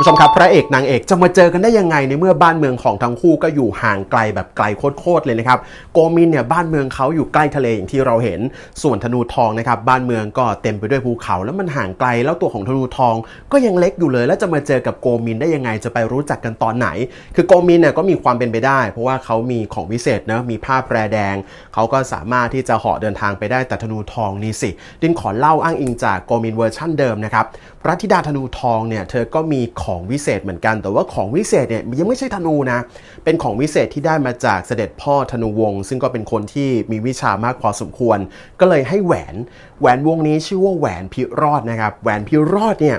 ผู้ชมครับพระเอกนางเอกจะมาเจอกันได้ยังไงในเมื่อบ้านเมืองของทั้งคู่ก็อยู่ห่างไกลแบบไกลโคตรๆเลยนะครับโกมินเนี่ยบ้านเมืองเขาอยู่ใกล้ทะเลอย่างที่เราเห็น ส่วนธนูทองนะครับบ้านเมืองก็เต็มไปด้วยภูเขา แล้วมันห่างไกลแล้วตัวของธนูทอง ก็ยังเล็กอยู่เลย แล้วจะมาเจอกับโกมินได้ยังไงจะไปรู้จักกันตอนไหน คือโกมินเนี่ยก็มีความเป็นไปได้ เพราะว่าเขามีของวิเศษนะมีผ้าแพรแดงเขาก็สามารถที่จะเหาะเดินทางไปได้แต่ธนูทองนี่สิดินขอเล่าอ้างอิงจากโกมินเวอร์ชั่นเดิมนะครับพระธิดาธนูทองเนี่ยเธอก็มีขของวิเศษเหมือนกัน แต่ว่าของวิเศษเนี่ยยังไม่ใช่ธนูนะ เป็นของวิเศษที่ได้มาจากเสด็จพ่อธนูวงศ์ซึ่งก็เป็นคนที่มีวิชามากพอสมควร ก็เลยให้แหวน แหวนวงนี้ชื่อว่าแหวนพิรอดนะครับ แหวนพิรอดเนี่ย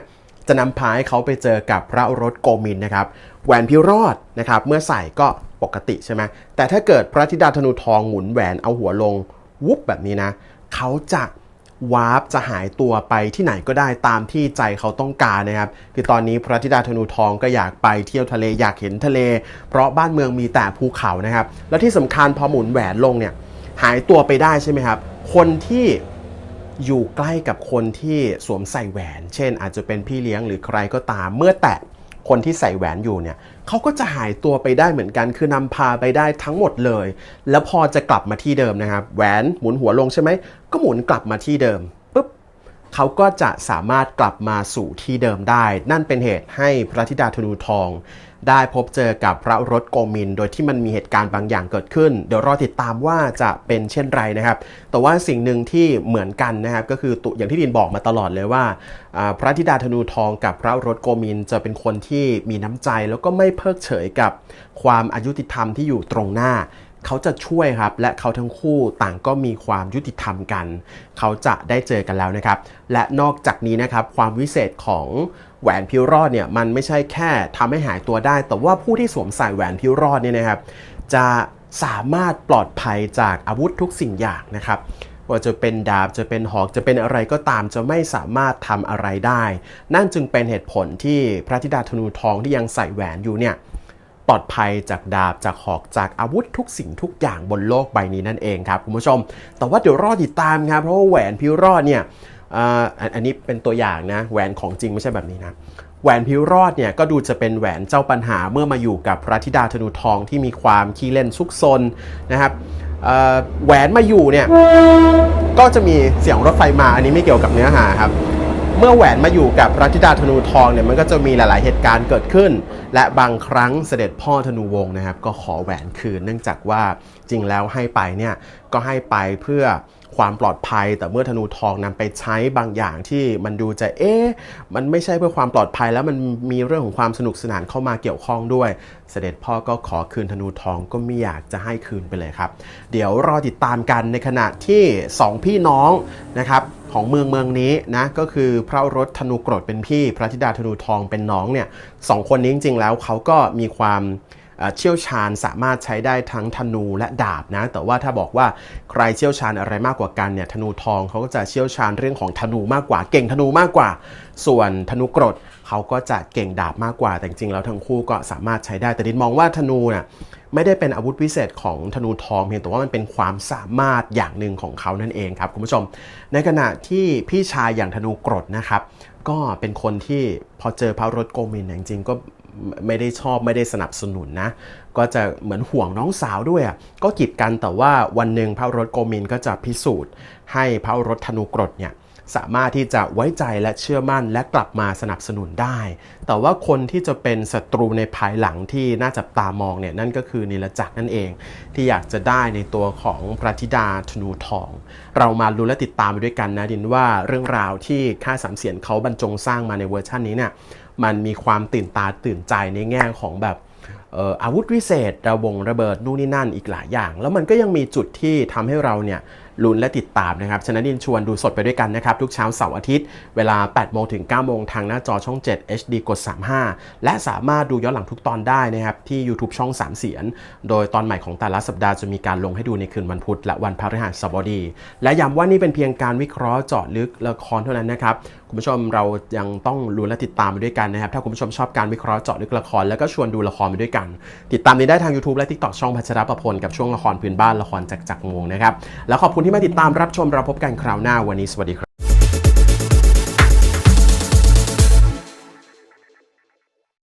จะนำพาให้เขาไปเจอกับพระรสโกมินนะครับ แหวนพิรอดนะครับเมื่อใส่ก็ปกติใช่ไหมแต่ถ้าเกิดพระธิดาธนูทองหมุนแหวนเอาหัวลงวุบแบบนี้นะเขาจะ วาร์ปจะหายตัวไปที่ไหนก็ได้ตามที่ใจเขาต้องการนะครับ คือตอนนี้พระธิดาธนูทองก็อยากไปเที่ยวทะเลอยากเห็นทะเล เพราะบ้านเมืองมีแต่ภูเขานะครับ และที่สำคัญพอหมุนแหวนลงเนี่ยหายตัวไปได้ใช่ไหมครับ คนที่อยู่ใกล้กับคนที่สวมใส่แหวน เช่น อาจจะเป็นพี่เลี้ยงหรือใครก็ตามเมื่อแตะ คนที่ใส่แหวนอยู่เนี่ยเขาก็จะหายตัวไปได้เหมือนกัน คือนำพาไปได้ทั้งหมดเลย แล้วพอจะกลับมาที่เดิมนะครับ แหวนหมุนหัวลงใช่ไหม ก็หมุนกลับมาที่เดิมปุ๊บเขาก็จะสามารถกลับมาสู่ที่เดิมได้ นั่นเป็นเหตุให้พระธิดาธนูทอง ได้พบเจอกับพระรถโกมิน โดยที่มันมีเหตุการณ์บางอย่างเกิดขึ้น เดี๋ยวรอติดตามว่าจะเป็นเช่นไรนะครับ แต่ว่าสิ่งหนึ่งที่เหมือนกันนะครับ ก็คือตุอย่างที่ดินบอกมาตลอดเลยว่า พระธิดาธนูทองกับพระรถโกมิน จะเป็นคนที่มีน้ำใจแล้วก็ไม่เพิกเฉยกับความอายุติธรรมที่อยู่ตรงหน้าเขาจะช่วยครับ และเขาทั้งคู่ต่างก็มีความยุติธรรมกัน เขาจะได้เจอกันแล้วนะครับ และนอกจากนี้นะครับ ความวิเศษของ แหวนพิวรอดเนี่ยมันไม่ใช่แค่ทำให้หายตัวได้ แต่ว่าผู้ที่สวมใส่แหวนพิวรอดเนี่ยนะครับ จะสามารถปลอดภัยจากอาวุธทุกสิ่งอย่างนะครับว่าจะเป็นดาบจะเป็นหอกจะเป็นอะไรก็ตามจะไม่สามารถทำอะไรได้ นั่นจึงเป็นเหตุผลที่พระธิดาธนูทองที่ยังใส่แหวนอยู่เนี่ยปลอดภัยจากดาบจากหอกจากอาวุธทุกสิ่งทุกอย่างบนโลกใบนี้นั่นเองครับคุณผู้ชม แต่ว่าเดี๋ยวรอติดตามครับเพราะว่าแหวนพิวรอดเนี่ย อันนี้เป็นตัวอย่างนะแหวนของจริงไม่ใช่แบบนี้นะแหวนพิวรอดเนี่ยก็ดูจะเป็นแหวนเจ้าปัญหาเมื่อมาอยู่กับพระธิดาธนูทองที่มีความขี้เล่นซุกซนนะครับแหวนมาอยู่เนี่ยก็จะมีเสียงรถไฟมาอันนี้ไม่เกี่ยวกับเนื้อหาครับเมื่อแหวนมาอยู่กับพระธิดาธนูทองเนี่ยมันก็จะมีหลายๆเหตุการณ์เกิดขึ้น และบางครั้งเสด็จพ่อธนูวงศ์นะครับ ก็ขอแหวนคืนเนื่องจากว่าจริงแล้วให้ไปเนี่ยก็ให้ไปเพื่อ ความปลอดภัย แต่เมื่อธนูทองนำไปใช้บางอย่างที่มันดูจะเอ๊ะมันไม่ใช่เพื่อความปลอดภัยแล้วมันมีเรื่องของความสนุกสนานเข้ามาเกี่ยวข้องด้วย เสด็จพ่อก็ขอคืนธนูทองก็ไม่อยากจะให้คืนไปเลยครับ เดี๋ยวรอติดตามกันในขณะที่สองพี่น้องนะครับของเมืองเมืองนี้นะก็คือพระรสธนูกรดเป็นพี่ พระธิดาธนูทองเป็นน้องเนี่ยสองคนนี้จริงๆแล้วเขาก็มีความ เชี่ยวชาญสามารถใช้ได้ทั้งธนูและดาบนะ แต่ว่าถ้าบอกว่าใครเชี่ยวชาญอะไรมากกว่ากันเนี่ยธนูทองเขาก็จะเชี่ยวชาญเรื่องของธนูมากกว่า เก่งธนูมากกว่า ส่วนธนูกรดเขาก็จะเก่งดาบมากกว่า แต่จริงๆแล้วทั้งคู่ก็สามารถใช้ได้ แต่ดินมองว่าธนูน่ะไม่ได้เป็นอาวุธพิเศษของธนูทองเพียงแต่ว่ามันเป็นความสามารถอย่างหนึ่งของเขานั่นเองครับคุณผู้ชม ในขณะที่พี่ชายอย่างธนูกรดนะครับ ก็เป็นคนที่พอเจอพระรถโกมินเนี่ยจริงๆก็ ไม่ได้ชอบไม่ได้สนับสนุนนะ ก็จะเหมือนห่วงน้องสาวด้วยอะก็กีดกันแต่ว่าวันหนึ่งพระรถโกมินก็จะพิสูจน์ ให้พระรถธนูกรดเนี่ย สามารถที่จะไว้ใจและเชื่อมั่นและกลับมาสนับสนุนได้ แต่ว่าคนที่จะเป็นศัตรูในภายหลังที่น่าจับตามองเนี่ยนั่นก็คือนิลจักรนั่นเอง ที่อยากจะได้ในตัวของพระธิดาธนูทอง เรามารู้และติดตามไปด้วยกันนะดินว่าเรื่องราวที่ค่าสามเสียนเขาบรรจงสร้างมาในเวอร์ชันนี้เนี่ยมันมีความตื่นตาตื่นใจในแง่ของแบบอาวุธวิเศษ ระวงระเบิดนู่นนี่นั่นอีกหลายอย่าง แล้วมันก็ยังมีจุดที่ทำให้เราเนี่ย ลุ้นและติดตามนะครับฉะนั้นดินชวนดูสดไปด้วยกันนะครับ ทุกเช้าเสาร์อาทิตย์ เวลา 8 โมงถึง 9 โมงทางหน้าจอช่อง 7 HD กด 35 และสามารถดูย้อนหลังทุกตอนได้นะครับ ที่ YouTube ช่อง 3 เสียน โดยตอนใหม่ของแต่ละสัปดาห์จะมีการลงให้ดูในคืนวันพุธและวันพฤหัสบดี และย้ำว่านี่เป็นเพียงการวิเคราะห์เจาะลึกละครเท่านั้นนะครับคุณผู้ชมเรายังต้องรู้และติดตามไปด้วยกันนะครับ ถ้าคุณผู้ชมชอบการวิเคราะห์เจาะลึกละครแล้วก็ชวนดูละครไปด้วยกัน ติดตามนี้ได้ทาง YouTube และ TikTok ช่องพัชรประพลกับช่วงละครพื้นบ้านละครจากจักรวงนะครับแล้วขอบคุณที่มาติดตามรับชมเราพบกันคราวหน้าวันนี้สวัสดีครับ